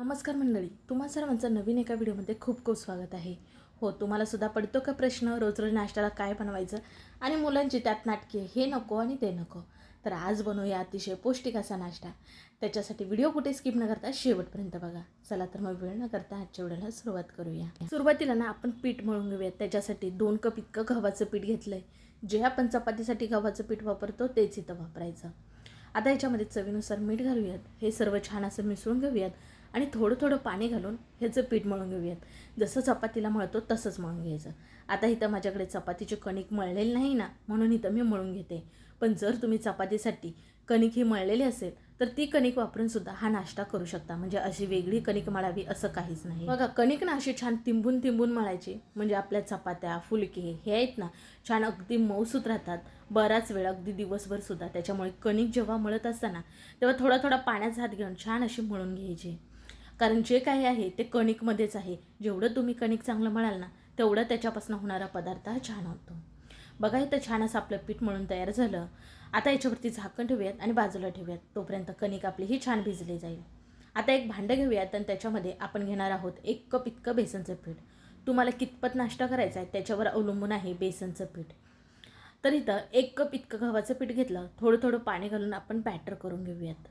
नमस्कार मंडळी तुम्हा सर्वांचं नवीन एका व्हिडिओमध्ये खूप खूप स्वागत आहे. हो तुम्हाला सुद्धा पडतो का प्रश्न? रोज रोज नाश्त्याला काय बनवायचं? आणि मुलांची त्यात नाटके हे नको आणि ते नको. तर आज बनवूया अतिशय पौष्टिक असा नाश्ता. त्याच्यासाठी व्हिडिओ कुठे स्किप न करता शेवटपर्यंत बघा. चला तर मग वेळ न करता आजच्या व्हिडिओला सुरुवात करूया. सुरुवातीला ना आपण पीठ मळून घेऊयात. त्याच्यासाठी दोन कप इतकं गव्हाचं पीठ घेतलं आहे जे आपण चपातीसाठी गव्हाचं पीठ वापरतो तेच इथं वापरायचं. आता याच्यामध्ये चवीनुसार मीठ घालूयात. हे सर्व छान असं मिसळून घेऊयात. आणि थोडं थोडं पाणी घालून ह्याचं पीठ मळून घेऊयात. जसं चपातीला मळतो तसंच मळून घ्यायचं. आता इथं माझ्याकडे चपातीची कणिक मळलेली नाही ना म्हणून इथं मी मळून घेते. पण जर तुम्ही चपातीसाठी कणिक ही मळलेली असेल तर ती कणिक वापरून सुद्धा हा नाश्ता करू शकता. म्हणजे अशी वेगळी कणिक मळावी असं काहीच नाही. बघा कणिक ना अशी छान तिंबून तिंबून मळायची. म्हणजे आपल्या चपात्या फुलके हे आहेत ना छान अगदी मऊसूत राहतात. बराच वेळ अगदी दिवसभर सुद्धा. त्याच्यामुळे कणिक जेव्हा मळत असताना तेव्हा थोडा थोडा पाण्याचा हात घेऊन छान अशी मळून घ्यायची. कारण जे काही आहे ते कणिकमध्येच आहे. जेवढं तुम्ही कणिक चांगलं म्हणाल ना तेवढं त्याच्यापासून होणारा पदार्थ हा छान होतो. बघा इथं छान असं आपलं पीठ मळून तयार झालं. आता याच्यावरती झाकण ठेवूयात आणि बाजूला ठेवूयात. तोपर्यंत कणिक आपली ही छान भिजली जाईल. आता एक भांडं घेऊयात आणि त्याच्यामध्ये आपण घेणार आहोत एक कप इतकं बेसनचं पीठ. तुम्हाला कितपत नाश्ता करायचा आहे त्याच्यावर अवलंबून आहे बेसनचं पीठ. तर इथं एक कप इतकं गव्हाचं पीठ घेतलं. थोडं थोडं पाणी घालून आपण बॅटर करून घेऊयात.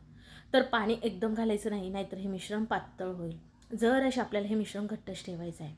तर पाणी एकदम घालायचं नाही नाहीतर हे मिश्रण पातळ होईल. जर असे आपल्याला हे मिश्रण घट्टच ठेवायचं आहे.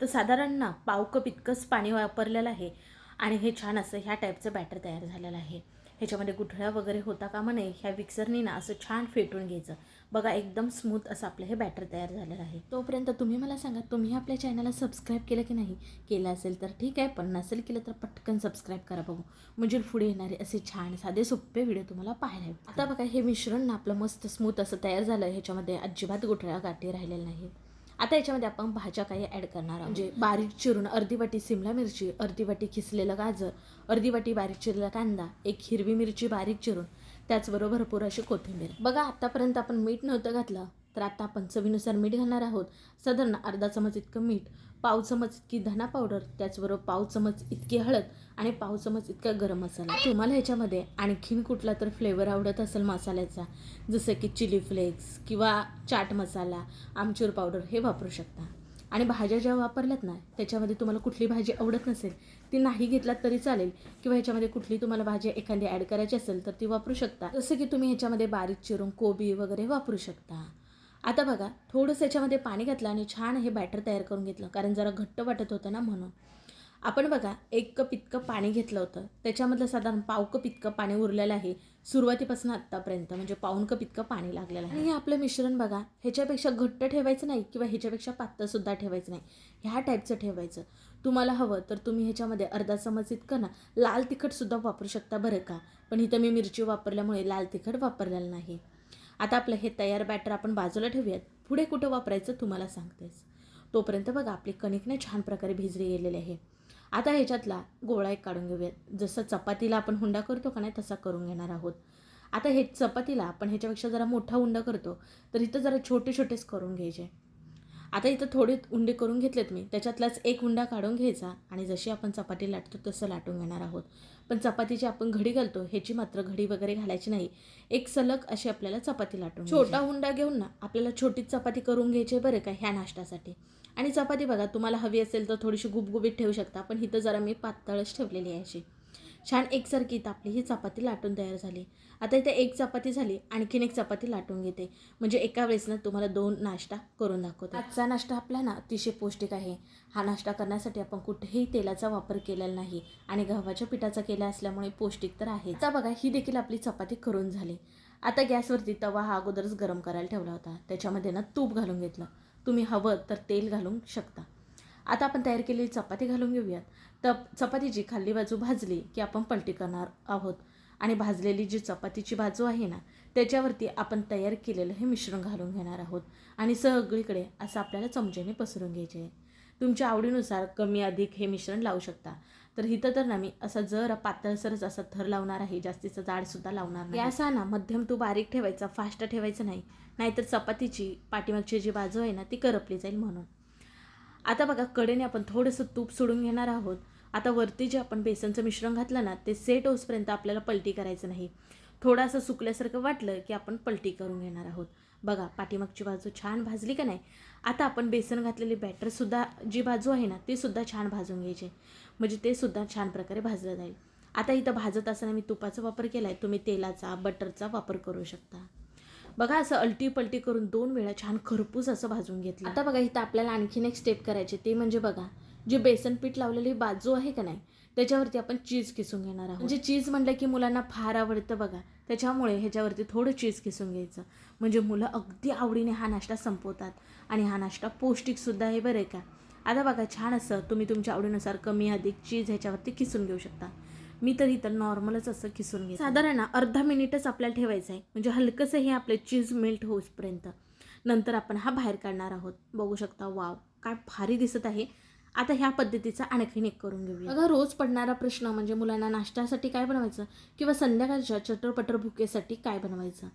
तर साधारण ना पाव कप इतकंच पाणी वापरलेलं आहे आणि हे छान असं ह्या टाईपचं बॅटर तयार झालेलं आहे. ह्याच्यामध्ये गुठळ्या वगैरे होता कामा नये ह्या विक्सरनी ना असं छान फेटून घ्यायचं. बघा एकदम स्मूथ असं आपलं हे बॅटर तयार झालेलं आहे. तोपर्यंत तुम्ही मला सांगा तुम्ही आपल्या चॅनलला सबस्क्राईब केलं की नाही? केलं असेल तर ठीक आहे पण नसेल केलं तर पटकन सबस्क्राईब करा बघू. म्हणजे पुढे येणारे असे छान साधे सोपे व्हिडिओ तुम्हाला पाहायला आता बघा हे मिश्रण ना आपलं मस्त स्मूथ असं तयार झालं ह्याच्यामध्ये अजिबात गुठळ्या गाठी राहिलेल्या नाहीत आता याच्यामध्ये आपण भाज्या काही ॲड करणार आहोत. म्हणजे बारीक चिरून अर्धी वाटी सिमला मिरची अर्धी वाटी खिसलेलं गाजर अर्धी वाटी बारीक चिरलेला कांदा एक हिरवी मिरची बारीक चिरून त्याचबरोबर भरपूर अशी कोथिंबीर. बघा आतापर्यंत आपण मीठ नव्हतं घातलं तर आता आपण चवीनुसार मीठ घालणार आहोत. साधारण अर्धा चमच इतकं मीठ पाव चमच इतकी धना पावडर त्याचबरोबर पाव चमच इतकी हळद आणि पाव चमच इतका गरम मसाला. तुम्हाला ह्याच्यामध्ये आणखीन कुठला तर फ्लेवर आवडत असेल मसाल्याचा जसं की चिली फ्लेक्स किंवा चाट मसाला आमचूर पावडर हे वापरू शकता. आणि भाज्या ज्या वापरल्यात ना त्याच्यामध्ये तुम्हाला कुठली भाजी आवडत नसेल ती नाही घेतलात तरी चालेल. किंवा ह्याच्यामध्ये कुठली तुम्हाला भाजी एखादी ॲड करायची असेल तर ती वापरू शकता. जसं की तुम्ही ह्याच्यामध्ये बारीक चिरून कोबी वगैरे वापरू शकता. आता बघा थोडंसं याच्यामध्ये पाणी घातलं आणि छान हे बॅटर तयार करून घेतलं. कारण जरा घट्ट वाटत होतं ना म्हणून. आपण बघा एक कप इतकं पाणी घेतलं होतं. त्याच्यामधलं साधारण पाव कप इतकं पाणी उरलेलं आहे. सुरुवातीपासून आत्तापर्यंत म्हणजे पाऊन कप इतकं पाणी लागलेलं आहे. आणि हे आपलं मिश्रण बघा ह्याच्यापेक्षा घट्ट ठेवायचं नाही किंवा ह्याच्यापेक्षा पातळसुद्धा ठेवायचं नाही. ह्या टाईपचं ठेवायचं. तुम्हाला हवं तर तुम्ही ह्याच्यामध्ये अर्धा चमच इतकं ना लाल तिखटसुद्धा वापरू शकता बरं का. पण इथं मी मिरची वापरल्यामुळे लाल तिखट वापरलेलं नाही. आता आपलं हे तयार बॅटर आपण बाजूला ठेवूयात. पुढे कुठं वापरायचं तुम्हाला सांगतेच. तोपर्यंत बघा आपली कणिकने छान प्रकारे भिजली गेलेली आहे. आता ह्याच्यातला गोळा एक काढून घेऊयात. जसं चपातीला आपण हुंडा करतो का नाही तसा करून घेणार आहोत. आता हे चपातीला आपण ह्याच्यापेक्षा जरा मोठा हुंडा करतो तर इथं जरा छोटे छोटेच करून घ्यायचे. आता इथं थोडे उंडे करून घेतलेत मी त्याच्यातलाच एक उंडा काढून घ्यायचा आणि जशी आपण चपाती लाटतो तसं लाटून घेणार आहोत. पण चपातीची आपण घडी घालतो ह्याची मात्र घडी वगैरे घालायची नाही. एक सलग अशी आपल्याला चपाती लाटून छोटा हुंडा घेऊन ना आपल्याला छोटीच चपाती करून घ्यायची बरं का ह्या नाश्त्यासाठी. आणि चपाती बघा तुम्हाला हवी असेल तर थोडीशी गुबगुबीत ठेवू शकता पण इथं जरा मी पातळच ठेवलेली आहे अशी. छान एकसारखी तापली आपली ही चपाती लाटून तयार झाली. आता इथे एक चपाती झाली आणखीन एक चपाती लाटून घेते. म्हणजे एका वेळेस ना तुम्हाला दोन नाश्ता करून दाखवते. आजचा नाश्ता आपला ना अतिशय पौष्टिक आहे. हा नाश्ता करण्यासाठी आपण कुठेही तेलाचा वापर केलेला नाही आणि गव्हाच्या पिठाचा केला असल्यामुळे पौष्टिक तर आहे आता बघा ही देखील आपली चपाती करून झाली. आता गॅसवरती तवा हा अगोदरच गरम करायला ठेवला होता. त्याच्यामध्ये ना तूप घालून घेतलं. तुम्ही हवं तर तेल घालून शकता. आता आपण तयार केलेली चपाती घालून घेऊयात. तर चपातीची खाल्ली बाजू भाजली की आपण पलटी करणार आहोत. आणि भाजलेली जी चपातीची बाजू आहे ना त्याच्यावरती आपण तयार केलेलं हे मिश्रण घालून घेणार आहोत. आणि सगळीकडे असं आपल्याला चमच्याने पसरून घ्यायचे आहे. तुमच्या आवडीनुसार कमी अधिक हे मिश्रण लावू शकता. तर इथं तर ना मी असा जर पातळसरच असा थर लावणार आहे जास्तीचं जाडसुद्धा लावणार नाही. असा ना मध्यम तू बारीक ठेवायचा फास्ट ठेवायचं नाही. नाहीतर चपातीची पाठीमागची जी बाजू आहे ना ती करपली जाईल म्हणून. आता बघा कडेने आपण थोडंसं तूप सोडून घेणार आहोत. आता वरती जे आपण बेसनचं मिश्रण घातलं ना ते सेट होसपर्यंत आपल्याला पलटी करायचं नाही. थोडंसं सुकल्यासारखं वाटलं की आपण पलटी करून घेणार आहोत. बघा पाठीमागची बाजू छान भाजली का नाही? आता आपण बेसन घातलेली बॅटरसुद्धा जी बाजू आहे ना ती सुद्धा छान भाजून घ्यायची. म्हणजे ते सुद्धा छान प्रकारे भाजलं जाईल. आता इथं भाजत असताना मी तुपाचा वापर केला आहे तुम्ही तेलाचा बटरचा वापर करू शकता. बघा असं अलटी पलटी करून दोन वेळा छान खरपूस असं भाजून घेतलं. आता बघा इथं आपल्याला आणखीन एक स्टेप करायचे ते म्हणजे बघा जे बेसन पीठ लावलेली बाजू आहे का नाही? त्याच्यावरती आपण चीज किसून घेणार आहोत. म्हणजे चीज म्हटलं की मुलांना फार आवडतं बघा. त्याच्यामुळे ह्याच्यावरती थोडं चीज किसून घ्यायचं. म्हणजे मुलं अगदी आवडीने हा नाश्ता संपवतात. आणि हा नाश्ता पौष्टिकसुद्धा आहे बरं आहे का. आता बघा छान असं तुम्ही तुमच्या आवडीनुसार कमी अधिक चीज ह्याच्यावरती किसून घेऊ शकता. मी तर इथं नॉर्मलच असं किसून घे साधारण अर्धा मिनिटच आपल्याला ठेवायचं आहे. म्हणजे हलकंसं हे आपले चीज मेल्ट होईपर्यंत नंतर आपण हा बाहेर काढणार आहोत. बघू शकता वाव काय भारी दिसत आहे. आता ह्या पद्धतीचा आणखीन एक करून घेऊया. अगं रोज पडणारा प्रश्न म्हणजे मुलांना नाश्त्यासाठी काय बनवायचं? किंवा संध्याकाळच्या चटरपटर भुकेसाठी काय बनवायचं?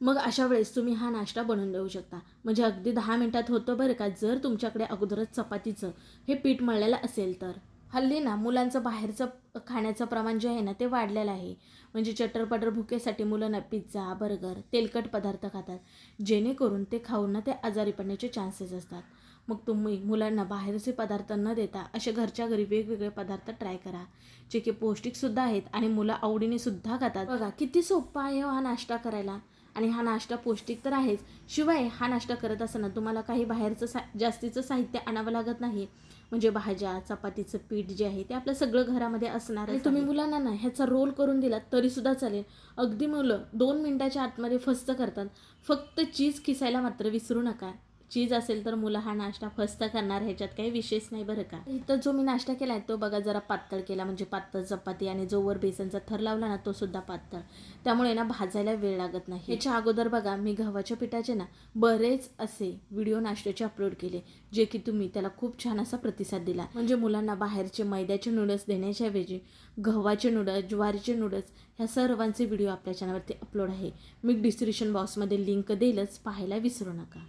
मग अशा वेळेस तुम्ही हा नाश्ता बनवून देऊ शकता. म्हणजे अगदी दहा मिनटात होतं बरं का जर तुमच्याकडे अगोदरच चपातीचं हे पीठ मळलेलं असेल तर. हल्ली ना मुलांचं बाहेरचं खाण्याचं प्रमाण जे आहे ना ते वाढलेलं आहे. म्हणजे चटरपटर भुकेसाठी मुलं ना पिझ्झा बर्गर तेलकट पदार्थ खातात. जेणेकरून ते खाऊन ना ते आजारी पडण्याचे चान्सेस असतात. मग तुम्ही मुलांना बाहेरचे पदार्थ न देता असे घरच्या घरी वेगवेगळे पदार्थ ट्राय करा. जे की पौष्टिकसुद्धा आहेत आणि मुलं आवडीने सुद्धा खातात. बघा किती सोपा आहे हो हा नाश्ता करायला. आणि हा नाश्ता पौष्टिक तर आहेच. शिवाय हा नाश्ता करत असताना तुम्हाला काही बाहेरचं सा जास्तीचं साहित्य आणावं लागत नाही. म्हणजे भाज्या चपातीचं पीठ जे आहे ते आपलं सगळं घरामध्ये असणार आणि तुम्ही मुलांना ना ह्याचा रोल करून दिला तरीसुद्धा चालेल. अगदी मुलं दोन मिनटाच्या आतमध्ये फस्त करतात. फक्त चीज किसायला मात्र विसरू नका. चीज असेल तर मुलं हा नाश्ता फस्त करणार ह्याच्यात काही विशेष नाही बरं का. इथं जो मी नाश्ता केला आहे तो बघा जरा पातळ केला म्हणजे पातळ चपाती आणि जो वर बेसनचा थर लावला ना तो सुद्धा पातळ. त्यामुळे ना भाजायला वेळ लागत नाही. ह्याच्या अगोदर बघा मी गव्हाच्या पिठाचे ना बरेच असे व्हिडिओ नाश्त्याचे अपलोड केले जे की तुम्ही त्याला खूप छान असा प्रतिसाद दिला. म्हणजे मुलांना बाहेरचे मैद्याचे नूडल्स देण्याच्याऐवजी गव्हाचे नूडल्स ज्वारीचे नूडल्स ह्या सर्वांचे व्हिडिओ आपल्या चॅनलवरती अपलोड आहे. मी डिस्क्रिप्शन बॉक्समध्ये लिंक देईलच पाहायला विसरू नका.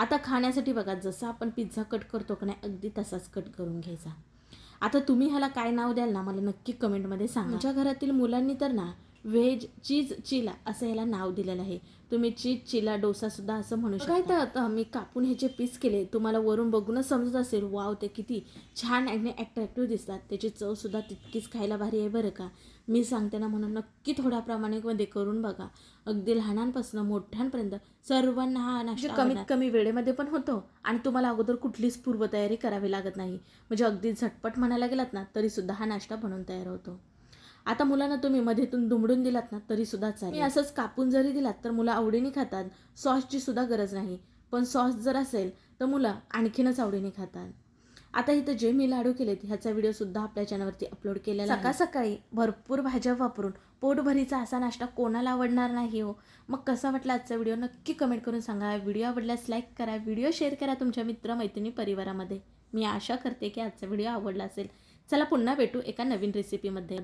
आता खाण्यासाठी बघा जसं आपण पिझ्झा कट करतो का नाही अगदी तसाच कट करून घ्यायचा. आता तुम्ही ह्याला काय नाव द्याल ना मला नक्की कमेंटमध्ये सांगा. आमच्या घरातील मुलांनी तर ना व्हेज चीज चिला असं ह्याला नाव दिलेलं आहे. तुम्ही चीज चिला डोसासुद्धा असं म्हणू शकता. काय तर आता मी कापून ह्याचे पीस केले. तुम्हाला वरून बघूनच समजत असेल वाव ते किती छान आणि ॲट्रॅक्टिव्ह दिसतात. त्याची चवसुद्धा तितकीच खायला भारी आहे बरं का. मी सांगते ना म्हणून नक्की थोड्या प्रमाणामध्ये करून बघा. अगदी लहानांपासून मोठ्यांपर्यंत सर्वांना हा नाश्ता कमीत कमी वेळेमध्ये पण होतो आणि तुम्हाला अगोदर कुठलीच पूर्वतयारी करावी लागत नाही. म्हणजे अगदी झटपट म्हणायला गेलात ना तरीसुद्धा हा नाश्ता बनवून तयार होतो. आता मुलांना तुम्ही मध्येतून दुमडून दिलात ना तरी सुद्धा चालेल. मी असंच कापून जरी दिलात तर मुलं आवडीने खातात. सॉसची सुद्धा गरज नाही. पण सॉस जर असेल तर मुलं आणखीनच आवडीने खातात. आता इथं जे मी लाडू केलेत ह्याचा व्हिडिओ सुद्धा आपल्या चॅनलवरती अपलोड केलेला सकाळ सकाळी भरपूर भाज्या वापरून पोटभरीचा असा नाश्ता कोणाला आवडणार नाही हो. मग कसा वाटला आजचा व्हिडिओ? नक्की कमेंट करून सांगा. व्हिडिओ आवडल्यास लाईक करा. व्हिडिओ शेअर करा तुमच्या मित्र मैत्रिणी परिवारामध्ये. मी आशा करते की आजचा व्हिडिओ आवडला असेल. चला पुन्हा भेटू एका नवीन रेसिपीमध्ये